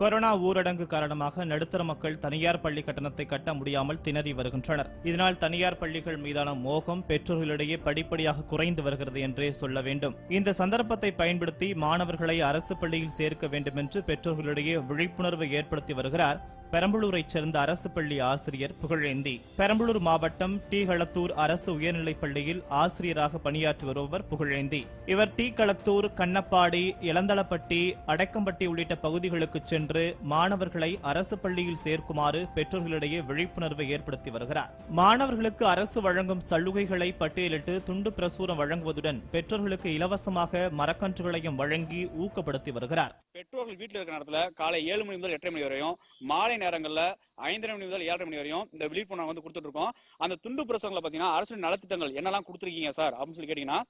Corona ஊரடங்கு காரணமாக நடுத்தர மக்கள் தனியார் பள்ளி கட்டணத்தை கட்ட முடியாமல் திணறி வருகின்றனர். இதனால் தனியார் பள்ளிகள் மீதான மோகம் பெற்றோர்களிடையே படிப்படியாக குறைந்து வருகிறது என்றே சொல்ல வேண்டும். இந்த சந்தர்ப்பத்தை பயன்படுத்தி மாணவர்களை அரசு பள்ளியில் சேர்க்க வேண்டும் என்று பெற்றோர்களிடையே விழிப்புணர்வை ஏற்படுத்தி வருகிறார். பெரம்பலூரைச் சேர்ந்த அரசு பள்ளி ஆசிரியர் புகழேந்தி. பெரம்பலூர் மாவட்டம் டி களத்தூர் அரசு உயர்நிலைப் பள்ளியில் ஆசிரியராக பணியாற்றி வருபவர் புகழேந்தி. இவர் டி களத்தூர் கண்ணப்பாடி இளந்தளப்பட்டி அடைக்கம்பட்டி உள்ளிட்ட பகுதிகளுக்கு சென்று மாணவர்களை அரசு பள்ளியில் சேர்க்குமாறு பெற்றோர்களிடையே விழிப்புணர்வை ஏற்படுத்தி வருகிறார். மாணவர்களுக்கு அரசு வழங்கும் சலுகைகளை பட்டியலிட்டு துண்டு பிரசுரம் வழங்குவதுடன் பெற்றோர்களுக்கு இலவசமாக மரக்கன்றுகளையும் வழங்கி ஊக்கப்படுத்தி வருகிறார். பெற்றோர்கள் வீட்டில் இருக்கிற நேரத்தில் காலை ஏழு மணி முதல் எட்டரை மணி வரையும் மாலை நேரங்கள்ல ஐந்தரை மணி முதல் ஏழரை மணி வரையும் இந்த விழிப்புணர்வு வந்து கொடுத்துட்டு இருக்கோம். அந்த துண்டு பிரசங்களை பாத்தீங்கன்னா அரசு நலத்திட்டங்கள் என்னெல்லாம் கொடுத்துருக்கீங்க சார் அப்படின்னு சொல்லி கேட்டீங்கன்னா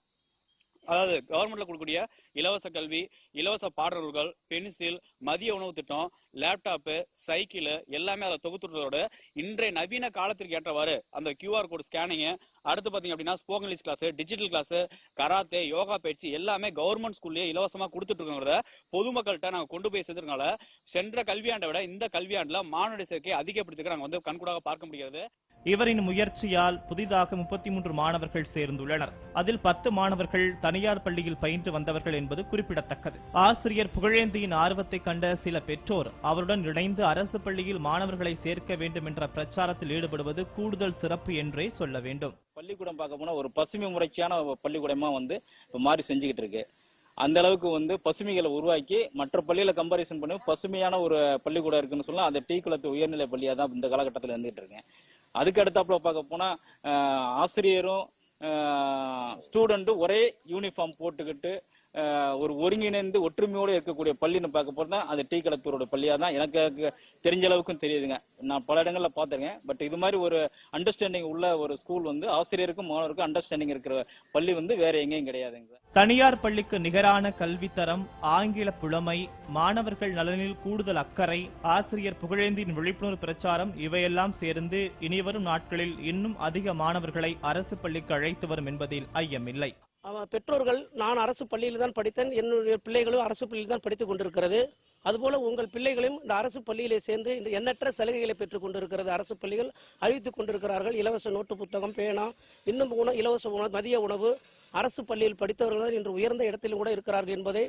அதாவது கவர்மெண்ட்ல கொடுக்கக்கூடிய இலவச கல்வி இலவச பாடநூல்கள் பென்சில் மதிய உணவு திட்டம் லேப்டாப்பு சைக்கிள் எல்லாமே அதில் தொகுத்துறதோட இன்றைய நவீன காலத்திற்கு ஏற்றவாறு அந்த கியூஆர் கோட் ஸ்கேனிங் அடுத்து பார்த்தீங்க அப்படின்னா spoken English class digital class karate yoga பயிற்சி எல்லாமே கவர்மெண்ட் ஸ்கூல்லேயே இலவசமாக கொடுத்துட்டு இருக்கோங்கிறத பொதுமக்கள்கிட்ட நாங்கள் கொண்டு போய் சேர்த்துறதுனால சென்ற கல்வியாண்டை விட இந்த கல்வியாண்டில் மாணவ சேர்க்கை அதிகப்படுத்திக்க நாங்கள் வந்து கண்கூடாக பார்க்க முடிகிறது. இவரின் முயற்சியால் புதிதாக முப்பத்தி மூன்று மாணவர்கள் சேர்ந்துள்ளனர். அதில் பத்து மாணவர்கள் தனியார் பள்ளியில் பயின்று வந்தவர்கள் என்பது குறிப்பிடத்தக்கது. ஆசிரியர் புகழேந்தியின் ஆர்வத்தை கண்ட சில பெற்றோர் அவருடன் இணைந்து அரசு பள்ளியில் மாணவர்களை சேர்க்க வேண்டும் என்ற பிரச்சாரத்தில் ஈடுபடுவது கூடுதல் சிறப்பு என்றே சொல்ல வேண்டும். பள்ளிக்கூடம் பார்க்க போனா ஒரு பசுமை முறைக்கான ஒரு பள்ளிக்கூடமா வந்து இப்போ மாறி செஞ்சுக்கிட்டு இருக்கு. அந்த அளவுக்கு வந்து பசுமைகளை உருவாக்கி மற்ற பள்ளியில கம்பாரிசன் பண்ணி பசுமையான ஒரு பள்ளிக்கூடம் இருக்குன்னு சொன்னா அந்த டீ குளத்து உயர்நிலை பள்ளியா தான் இந்த காலகட்டத்தில் இருந்துட்டு இருக்கேன். அதுக்கு அடுத்தாப்புல பார்க்க போனால் ஆசிரியரும் ஸ்டூடெண்ட்டும் ஒரே யூனிஃபார்ம் போட்டுக்கிட்டு ஒரு ஒருங்கிணைந்து ஒற்றுமையோடு இருக்கக்கூடிய பள்ளின்னு பார்க்க போனா அது டீ களத்தூரோட பள்ளியாக தான் எனக்கு தெரிஞ்ச அளவுக்கும் தெரியுதுங்க. நான் பல இடங்களில் பார்த்துருக்கேன். பட் இது மாதிரி ஒரு அண்டர்ஸ்டாண்டிங் உள்ள ஒரு ஸ்கூல் வந்து ஆசிரியருக்கும் மாணவருக்கும் அண்டர்ஸ்டாண்டிங் இருக்கிற பள்ளி வந்து வேற எங்கேயும் கிடையாதுங்க தனியார் பள்ளிக்கு நிகரான கல்வித்தரம் ஆங்கில புலமை மாணவர்கள் நலனில் கூடுதல் அக்கறை ஆசிரியர் புகழேந்தின் விழிப்புணர்வு பிரச்சாரம் இவையெல்லாம் சேர்ந்து இனிவரும் நாட்களில் இன்னும் அதிக மாணவர்களை அரசு பள்ளிக்கு அழைத்து வரும் என்பதில் ஐயமில்லை பெற்றோர்கள் நான் அரசு பள்ளியில் தான் படித்தேன் என்னுடைய பிள்ளைகளும் அரசு பள்ளியில் தான் படித்துக் கொண்டிருக்கிறது. அதுபோல உங்கள் பிள்ளைகளையும் இந்த அரசு பள்ளியிலே சேர்ந்து இந்த எண்ணற்ற சலுகைகளை பெற்றுக் கொண்டிருக்கிறது. அரசு பள்ளிகள் அறிவித்துக் கொண்டிருக்கிறார்கள். இலவச நோட்டு புத்தகம் பேனா இன்னும் உணவு இலவச உணவு மதிய உணவு அரசு பள்ளியில் படித்தவர்கள் தான் இன்று உயர்ந்த இடத்திலும் கூட இருக்கிறார்கள் என்பதை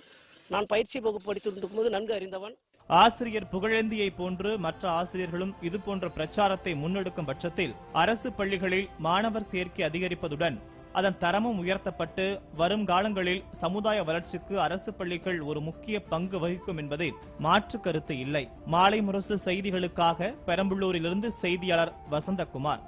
நான் பயிற்சி வகுப்பு படித்து இருக்கும்போது நன்கு அறிந்தவன். ஆசிரியர் புகழேந்தியை போன்று மற்ற ஆசிரியர்களும் இதுபோன்ற பிரச்சாரத்தை முன்னெடுக்கும் பட்சத்தில் அரசு பள்ளிகளில் மாணவர் சேர்க்கை அதிகரிப்பதுடன் அதன் தரமும் உயர்த்தப்பட்டு வரும் காலங்களில் சமுதாய வளர்ச்சிக்கு அரசு பள்ளிகள் ஒரு முக்கிய பங்கு வகிக்கும் என்பதில் மாற்று கருத்து இல்லை. மாலை முரசு செய்திகளுக்காக பெரம்பலூரிலிருந்து செய்தியாளர் வசந்தகுமார்.